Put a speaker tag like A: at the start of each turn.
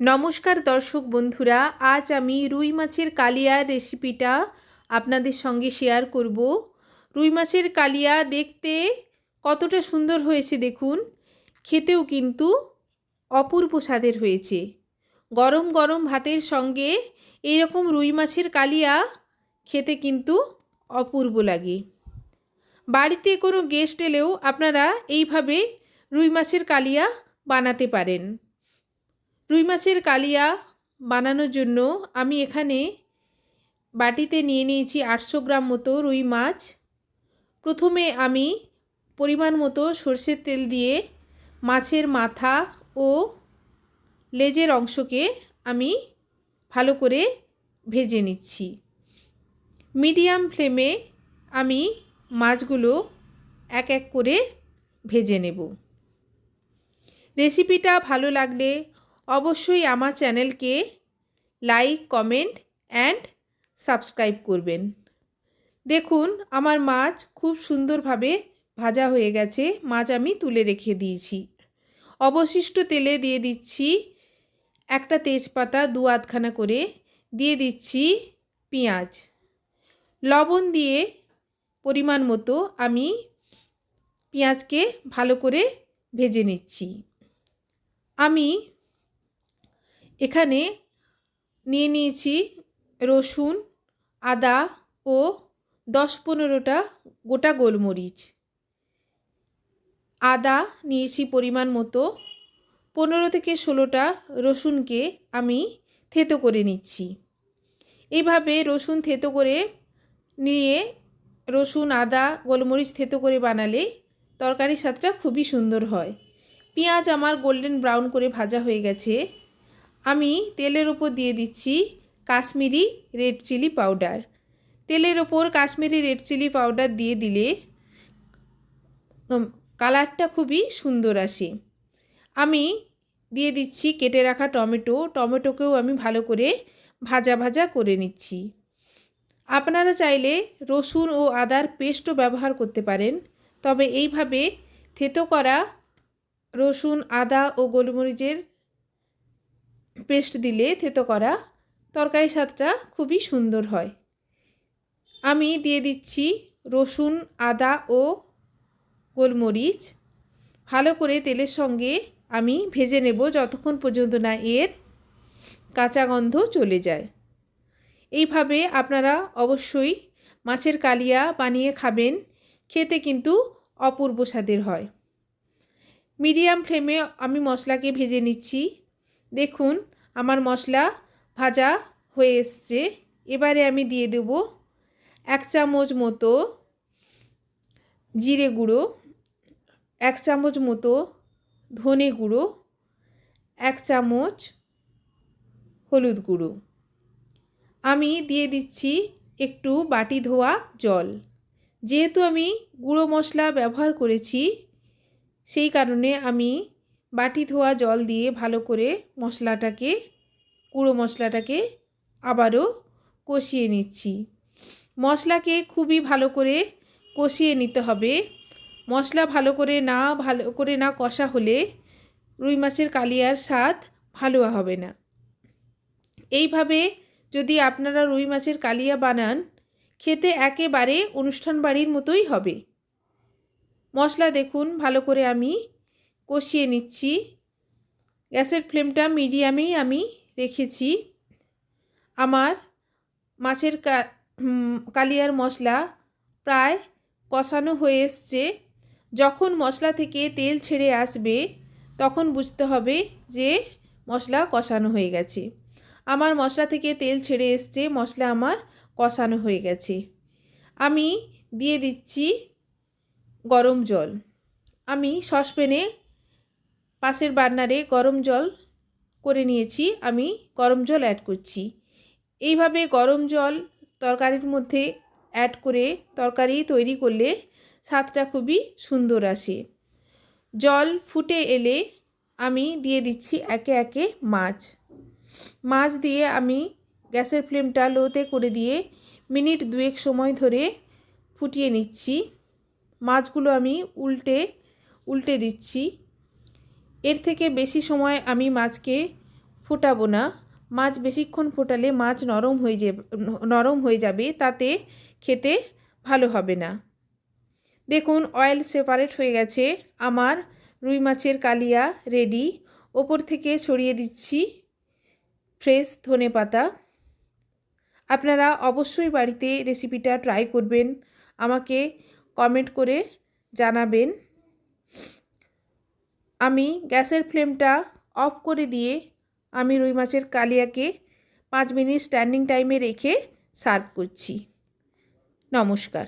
A: নমস্কার দর্শক বন্ধুরা, আজ আমি রুই মাছের কালিয়ার রেসিপিটা আপনাদের সঙ্গে শেয়ার করব। রুই মাছের কালিয়া দেখতে কতটা সুন্দর হয়েছে দেখুন। খেতেও কিন্তু অপূর্ব স্বাদের হয়েছে। গরম গরম ভাতের সঙ্গে এইরকম রুই মাছের কালিয়া খেতে কিন্তু অপূর্ব লাগে। বাড়িতে কোনো গেস্ট এলেও আপনারা এইভাবে রুই মাছের কালিয়া বানাতে পারেন। রুই মাছের কালিয়া বানানোর জন্য আমি এখানে বাটিতে নিয়ে নিয়েছি আটশো গ্রাম মতো রুই মাছ। প্রথমে আমি পরিমাণ মতো সর্ষের তেল দিয়ে মাছের মাথা ও লেজের অংশকে আমি ভালো করে ভেজে নিচ্ছি। মিডিয়াম ফ্লেমে আমি মাছগুলো এক এক করে ভেজে নেব। রেসিপিটা ভালো লাগলে অবশ্যই আমার চ্যানেলকে লাইক, কমেন্ট অ্যান্ড সাবস্ক্রাইব করবেন। দেখুন, আমার মাছ খুব সুন্দরভাবে ভাজা হয়ে গেছে। মাছ আমি তুলে রেখে দিয়েছি। অবশিষ্ট তেলে দিয়ে দিচ্ছি একটা তেজপাতা দু আধখানা করে। দিয়ে দিচ্ছি পেঁয়াজ। লবণ দিয়ে পরিমাণ মতো আমি পেঁয়াজকে ভালো করে ভেজে নিচ্ছি। আমি এখানে নিয়ে নিয়েছি রসুন, আদা ও দশ পনেরোটা গোটা গোলমরিচ। আদা নিয়েছি পরিমাণ মতো। পনেরো থেকে ষোলোটা রসুনকে আমি থেতো করে নিচ্ছি। এইভাবে রসুন থেতো করে নিয়ে রসুন, আদা, গোলমরিচ থেতো করে বানালে তরকারির স্বাদটা খুবই সুন্দর হয়। পেঁয়াজ আমার গোল্ডেন ব্রাউন করে ভাজা হয়ে গেছে। আমি তেলের ওপর দিয়ে দিচ্ছি কাশ্মীরি রেড চিলি পাউডার। তেলের ওপর কাশ্মীরি রেড চিলি পাউডার দিয়ে দিলে কালারটা খুবই সুন্দর আসে। আমি দিয়ে দিচ্ছি কেটে রাখা টমেটো। টমেটোকেও আমি ভালো করে ভাজা ভাজা করে নিচ্ছি। আপনারা চাইলে রসুন ও আদার পেস্টও ব্যবহার করতে পারেন। তবে এইভাবে থেতো করা রসুন, আদা ও গোলমরিচের পেস্ট দিলে থেতো করা তরকারি স্বাদটা খুবই সুন্দর হয়। আমি দিয়ে দিচ্ছি রসুন, আদা ও গোলমরিচ। ভালো করে তেলের সঙ্গে আমি ভেজে নেব যতক্ষণ পর্যন্ত না এর কাঁচা গন্ধ চলে যায়। এইভাবে আপনারা অবশ্যই মাছের কালিয়া বানিয়ে খাবেন, খেতে কিন্তু অপূর্ব স্বাদের হয়। মিডিয়াম ফ্লেমে আমি মশলাকে ভেজে নিচ্ছি। দেখুন, আমার মশলা ভাজা হয়ে এসছে। এবারে আমি দিয়ে দেব এক চামচ মতো জিরে গুঁড়ো, এক চামচ মতো ধনে গুঁড়ো, এক চামচ হলুদ গুঁড়ো। আমি দিয়ে দিচ্ছি একটু বাটি ধোয়া জল। যেহেতু আমি গুঁড়ো মশলা ব্যবহার করেছি, সেই কারণে আমি বাটি ধোয়া জল দিয়ে ভালো করে মশলাটাকে, গুঁড়ো মশলাটাকে আবারও কষিয়ে নিচ্ছি। মশলাকে খুবই ভালো করে কষিয়ে নিতে হবে। মশলা ভালো করে না, ভালো করে না কষা হলে রুই মাছের কালিয়ার স্বাদ ভালো হবে না। এইভাবে যদি আপনারা রুই মাছের কালিয়া বানান, খেতে একেবারে অনুষ্ঠান বাড়ির মতোই হবে। মশলা দেখুন, ভালো করে আমি কষিয়ে নিচ্ছি। গ্যাসের ফ্লেমটা মিডিয়ামেই আমি রেখেছি। আমার মাছের কালিয়ার মশলা প্রায় কষানো হয়ে এসছে। যখন মশলা থেকে তেল ছেড়ে আসবে, তখন বুঝতে হবে যে মশলা কষানো হয়ে গেছে। আমার মশলা থেকে তেল ছেড়ে এসছে, মশলা আমার কষানো হয়ে গেছে। আমি দিয়ে দিচ্ছি গরম জল। আমি সসপ্যানে পাশের বার্নারে গরম জল করে নিয়েছি, আমি গরম জল অ্যাড করছি। এইভাবে গরম জল তরকারির মধ্যে অ্যাড করে তরকারি তৈরি করলে স্বাদটা খুবই সুন্দর আসে। জল ফুটে এলে আমি দিয়ে দিচ্ছি একে একে মাছ। মাছ দিয়ে আমি গ্যাসের ফ্লেমটা লোতে করে দিয়ে মিনিট দুয়েক সময় ধরে ফুটিয়ে নিচ্ছি। মাছগুলো আমি উল্টে উল্টে দিচ্ছি। এর থেকে বেশি সময় আমি মাছকে ফোটাবো না। মাছ বেশিক্ষণ ফোটালে মাছ নরম হয়ে যাবে নরম হয়ে যাবে, তাতে খেতে ভালো হবে না। দেখুন অয়েল সেপারেট হয়ে গেছে। আমার রুই মাছের কালিয়া রেডি ওপর থেকে ছড়িয়ে দিচ্ছি ফ্রেশ ধনে পাতা। আপনারা অবশ্যই বাড়িতে রেসিপিটা ট্রাই করবেন। আমাকে কমেন্ট করে জানাবেন। আমি গ্যাসের ফ্লেমটা অফ করে দিয়ে আমি রুই মাছের কালিয়াকে পাঁচ মিনিট স্ট্যান্ডিং টাইমে রেখে সার্ভ করছি। নমস্কার।